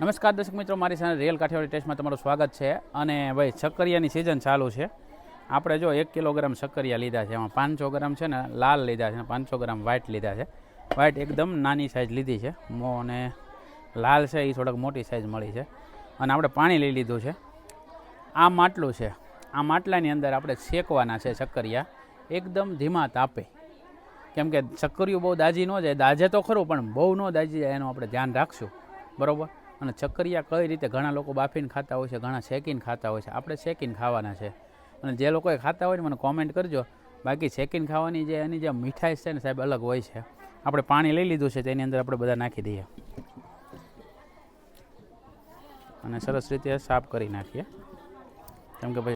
નમસ્કાર દર્શક મિત્રો, મારી સાથે રેલ કાઠિયાવાડી ટેસ્ટમાં તમારું સ્વાગત છે. અને ભાઈ, શક્કરિયાની સિઝન ચાલુ છે. આપણે જો એક કિલોગ્રામ શક્કરિયા લીધા છે, એમાં પાંચસો ગ્રામ છે ને લાલ લીધા છે, પાંચસો ગ્રામ વ્હાઇટ લીધા છે. વ્હાઇટ એકદમ નાની સાઇઝ લીધી છે. મો અને લાલ છે એ થોડાક મોટી સાઇઝ મળી છે. અને આપણે પાણી લઈ લીધું છે. આ માટલું છે. આ માટલાની અંદર આપણે શેકવાના છે શક્કરિયા. એકદમ ધીમા તાપે. કેમ કે ચક્કરિયું બહુ દાજી ન જાય. દાજે તો ખરું, પણ બહુ ન દાજી જાય, એનું આપણે ધ્યાન રાખશું. બરોબર? અને ચક્કરિયા કઈ રીતે ઘણા લોકો બાફીને ખાતા હોય છે, ઘણા શેકીને ખાતા હોય છે, આપણે શેકીને ખાવાના છે. અને જે લોકોએ ખાતા હોય ને મને કોમેન્ટ કરજો. બાકી શેકીને ખાવાની જે એની જે મીઠાઈ છે ને સાહેબ અલગ હોય છે. આપણે પાણી લઈ લીધું છે, તેની અંદર આપણે બધા નાખી દઈએ. અને સરસ રીતે સાફ કરી નાખીએ. કેમ કે ભાઈ,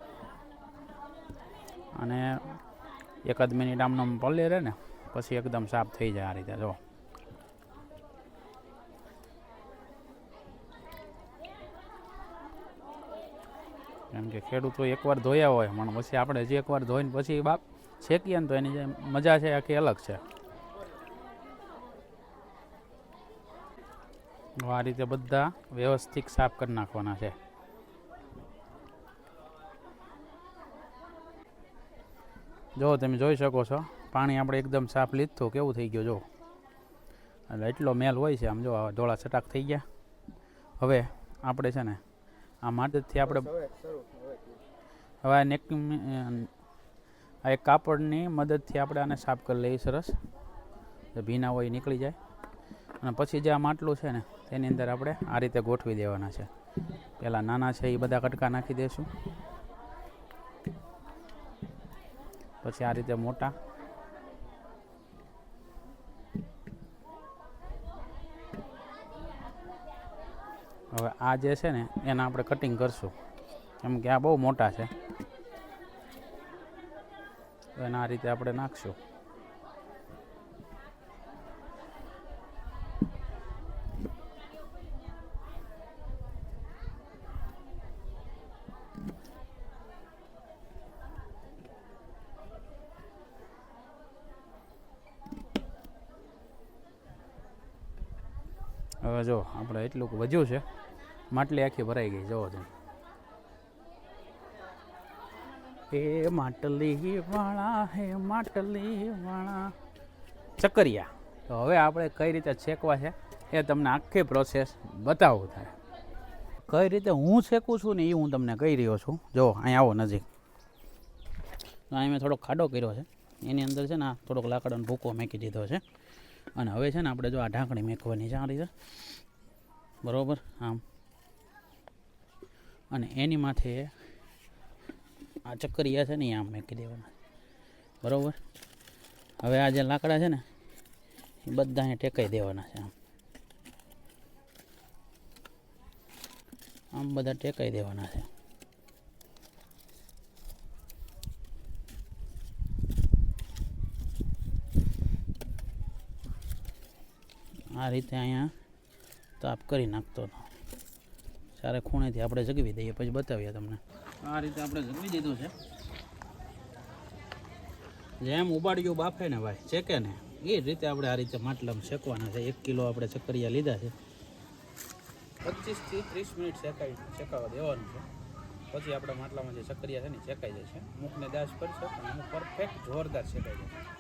અને એકાદ મિનિટ આમનો આમ પલ્લે રહે ને, પછી એકદમ સાફ થઈ જાય આ રીતે, જો. કેમ કે ખેડૂતો એકવાર ધોયા હોય, પણ પછી આપણે હજી એકવાર ધોઈને પછી બાપ શેકીએ ને તો એની જે મજા છે, આખી અલગ છે. આ રીતે બધા વ્યવસ્થિત સાફ કરી નાખવાના છે. જો તમે જોઈ શકો છો, પાણી આપણે એકદમ સાફ લીધું, કેવું થઈ ગયું, જો. એટલે એટલો મેલ હોય છે, આમ જો ધોળા છટાક થઈ ગયા. હવે આપણે છે ને આ મદદથી આપણે હવે આ નેક આ એક કાપડની મદદથી આપણે આને સાફ કરી લઈએ સરસ. ભીના હોય એ નીકળી જાય. અને પછી જે આ માટલું છે ને તેની અંદર આપણે આ રીતે ગોઠવી દેવાના છે. પહેલાં નાના છે એ બધા કટકા નાખી દઈશું પછી આ રીતે મોટા. હવે આ જે છે ને, એના આપણે કટિંગ કરશું. કેમ કે આ બહુ મોટા છે. એના આ રીતે આપણે નાખશું. હવે જો, આપણે એટલું વધ્યું છે, માટલી આખી ભરાઈ ગઈ જવો તમે. એ માટલી વાળા હે, માટલી વાળા. ચકરિયા. તો હવે આપણે કઈ રીતે શેકવા છે, એ તમને આખી પ્રોસેસ બતાવું થાય. કઈ રીતે હું શેકું છું ને એ હું તમને કહી રહ્યો છું. જો, અહીં આવો નજીક. અહીં મેં થોડોક ખાડો કર્યો છે. એની અંદર છે ને થોડોક લાકડાનો ભૂકો મેકી દીધો છે. અને હવે છે ને આપણે જો આ ઢાંકણી મેકવાની છે. આ બરાબર? આમ. અને એની માથે આ ચક્કરિયા છે ને એ આમ મેકી દેવાના. બરાબર? હવે આ જે લાકડા છે ને, એ બધા અહીંયા ટેકાઈ દેવાના છે આમ. આમ બધા ટેકાઈ દેવાના છે. આ રીતે અહીંયા તાપ કરી નાખતો હતો. સારા ખૂણેથી આપણે જગવી દઈએ, પછી બતાવીએ તમને. આ રીતે આપણે જગવી દીધું છે. જેમ ઉબાડિયું બાફે ને ભાઈ, શેકે ને, એ રીતે આપણે આ રીતે માટલામાં શેકવાના છે. એક કિલો આપણે ચક્કરિયા લીધા છે. પચીસથી ત્રીસ મિનિટ શેકાઈ શેકાવા દેવાનું છે. પછી આપણા માટલામાં જે ચક્કરિયા છે ને શેકાઈ જશે અમુકને દાસ કરશે અને અમુક પરફેક્ટ જોરદાર શેકાઈ જશે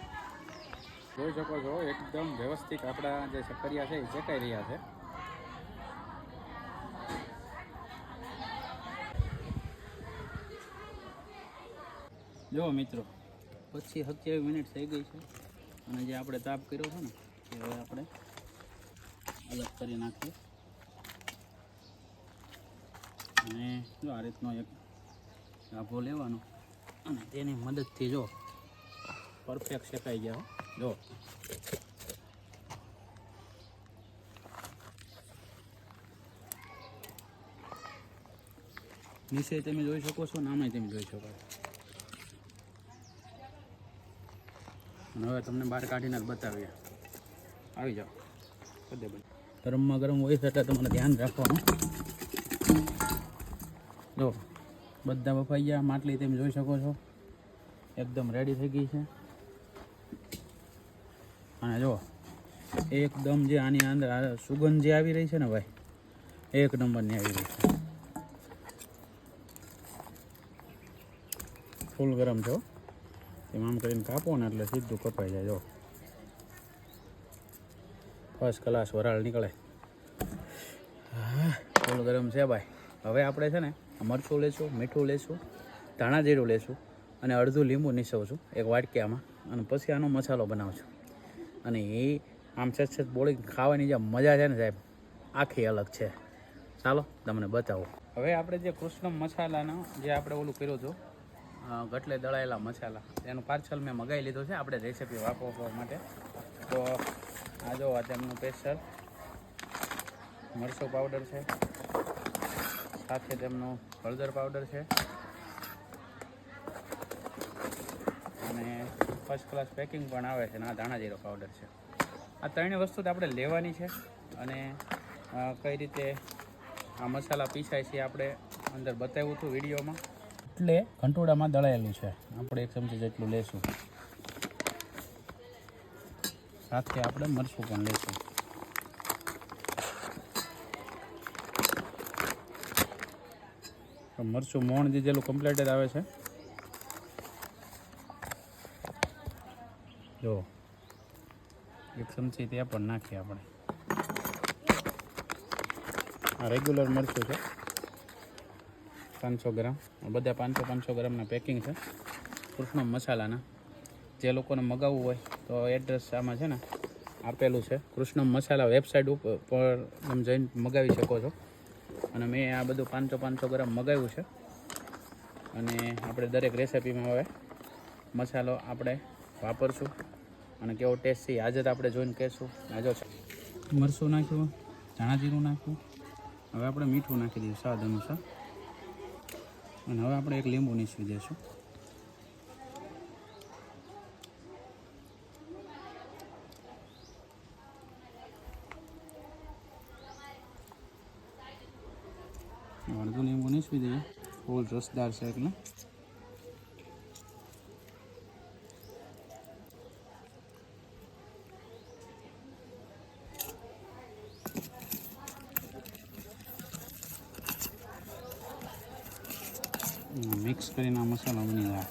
જોઈ શકો છો, એકદમ વ્યવસ્થિત આપણા જે શક્કરિયા છે એ શેકાઈ રહ્યા છે જો મિત્રો, પછી સત્યાવીસ મિનિટ થઈ ગઈ છે, અને જે આપણે તાપ કર્યો છે ને, એ હવે આપણે અલગ કરી નાખીએ અને જો આ રીતનો એક ગાભો લેવાનો, અને તેની મદદથી જો પરફેક્ટ શેકાઈ ગયા. જો નીચે તમે જોઈ શકો છો ને આમાંય તમે જોઈ શકો હવે તમને બહાર કાઢીને બતાવીએ. આવી જાઓ. બધે દે ગરમમાં ગરમ હોય છે એટલે તમારે ધ્યાન રાખવાનું. જો, બધા બફાઈ ગયા, માટલી તમે જોઈ શકો છો. એકદમ રેડી થઈ ગઈ છે. અને જો, એકદમ જે આની અંદર સુગંધ જે આવી રહી છે ને ભાઈ, એક નંબરની આવી રહી છે. ફૂલ ગરમ છો એમ આમ કરીને કાપો ને એટલે સીધું કપાઈ જાય, જો. ફર્સ્ટ ક્લાસ વરાળ નીકળે. હા, ફૂલ ગરમ છે ભાઈ. હવે આપણે છે ને, મરચું લેશું, મીઠું લેશું, ધાણા જીરું લેશું અને અડધું લીંબુ નીસવશું, એક વાટકીયામાં અને પછી આનો મસાલો બનાવશું. અને એ આમ સચ સચ બોળી ખાવાની જે મજા છે ને સાહેબ, આખી અલગ છે. ચાલો, તમને બતાવો. હવે આપણે જે કૃષ્ણ મસાલાનો જે આપણે ઓલું કર્યું હતું ગટલે દળાયેલા મસાલા, એનું પાર્સલ મેં મગાવી લીધું છે. આપણે રેસીપી વાપરવા માટે. તો આ જો આ તેમનું સ્પેશિયલ મરચું પાવડર છે, સાથે તેમનું હળદર પાવડર છે અને ફર્સ્ટ ક્લાસ પેકિંગ પણ આવે છે અને આ ધાણા જીરો પાવડર છે. આ ત્રણેય વસ્તુ તો આપણે લેવાની છે અને કઈ રીતે આ મસાલા પીસાય છે આપણે અંદર બતાવ્યું હતું વિડીયોમાં. એટલે કંટોળામાં દળાયેલું છે. આપણે એક ચમચી જેટલું લેશું. સાથે આપણે મરચું પણ લેશું. મરચું મોણ દીધેલું કમ્પ્લીટ કમ્પ્લેટેડ આવે છે. જો, એક ચમચી ત્યાં પણ નાખીએ આપણે. આ રેગ્યુલર મરચું છે, પાંચસો ગ્રામ. બધા પાંચસો પાંચસો ગ્રામના પેકિંગ છે. કૃષ્ણ મસાલાના. જે લોકોને મગાવવું હોય તો એડ્રેસ આમાં છે ને, આપેલું છે. કૃષ્ણ મસાલા વેબસાઇટ ઉપર પર તમે જઈને મગાવી શકો છો. અને મેં આ બધું પાંચસો પાંચસો ગ્રામ મગાવ્યું છે. અને આપણે દરેક રેસિપીમાં હવે મસાલો આપણે વાપરશું. અને કેવો ટેસ્ટ છે આજે જ આપણે જોઈને કહેશું. આજો મરચું નાખ્યું ધાણા જીરું નાખ્યું. હવે આપણે મીઠું નાખી દઈએ સ્વાદ અનુસાર અને હવે આપણે એક લીંબુ નીસવી દઈશું. અડધું લીંબુ નીસવી દઈએ. ફૂલ રસદાર છે એટલે. મિક્સ કરીને આ મસાલો બની જાય.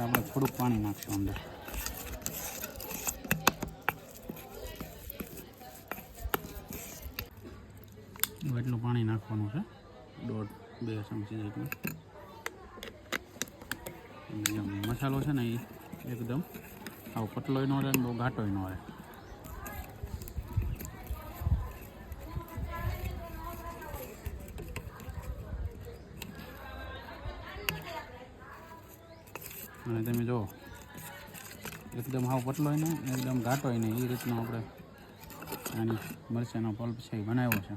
આપણે થોડુંક પાણી નાખશું અંદર. એટલું પાણી નાખવાનું છે. દોઢ, બે ચમચી જેટલું. મસાલો છે ને એ એકદમ આવો પતલોય ન રહે ને બહુ ઘાટોય ન રહે. અને તમે જુઓ એકદમ હાવ પતલોય નહીં એકદમ ઘાટોય નહીં એ રીતનો આપણે આની મરચાંનો પલ્પ છે એ બનાવ્યો છે.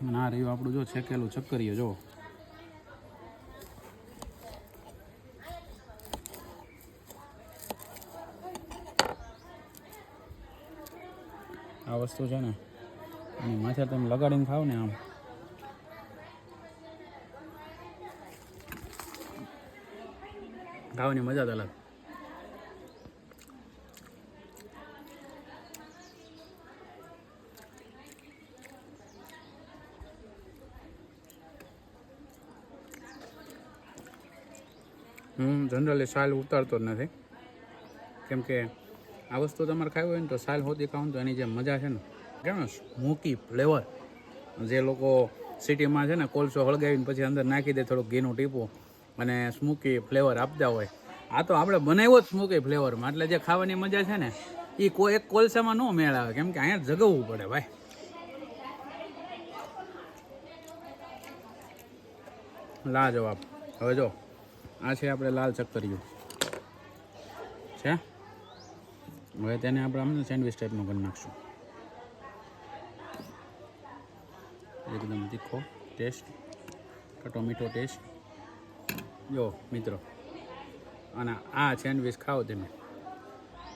અને આ રહ્યું આપણું જો છેકેલું ચક્કરીએ જો. આ વસ્તુ છે ને એની માથે તમે લગાડીને ખાવ ને આમ. ખાવાની મજા જ અલગ. હું જનરલી સાલ ઉતારતો જ નથી. કેમ કે આ વસ્તુ તમારે ખાવી હોય ને તો સાલ હોતી ખાવ તો એની જે મજા છે ને. કેમ સ્મોકી ફ્લેવર જે લોકો સિટીમાં છે ને કોલસો હળગાવીને પછી અંદર નાખી દે થોડુંક ઘીનું ટીપું. અને સ્મૂકી ફ્લેવર આપતા હોય. આ તો આપણે બનાવ્યો જ સ્મૂકી ફ્લેવરમાં એટલે જે ખાવાની મજા છે ને એ કોઈ એક કોલસામાં ન મેળ આવે. કેમ કે અહીંયા જગવવું પડે ભાઈ. લા જવાબ. હવે જો, આ છે આપણે લાલ ચક્કરિયું છે? હવે તેને આપણે આમ સેન્ડવિચ ટાઈપનું કરી નાખશું. એકદમ તીખો ટેસ્ટ ટોમેટો ટેસ્ટ જો, મિત્રો. અને આ સેન્ડવિચ ખાઓ તમે.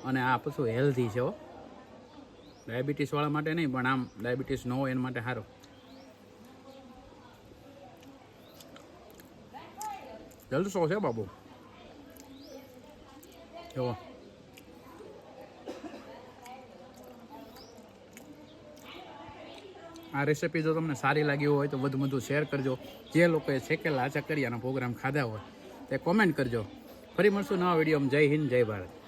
અને આ પાછું હેલ્ધી છે હો. ડાયાબિટીસવાળા માટે નહીં, પણ આમ ડાયાબિટીસ ન હોય એના માટે સારું જલસો છે બાબુ. જુઓ આ રેસીપી જો તમને સારી લાગી હોય તો વધુ વધુ શેર કરજો. જે લોકોએ શેકેલા ચકરિયાના પ્રોગ્રામ ખાધા હોય તે કોમેન્ટ કરજો. ફરી મળશું નવા વિડીયોમાં જય હિન્દ, જય ભારત.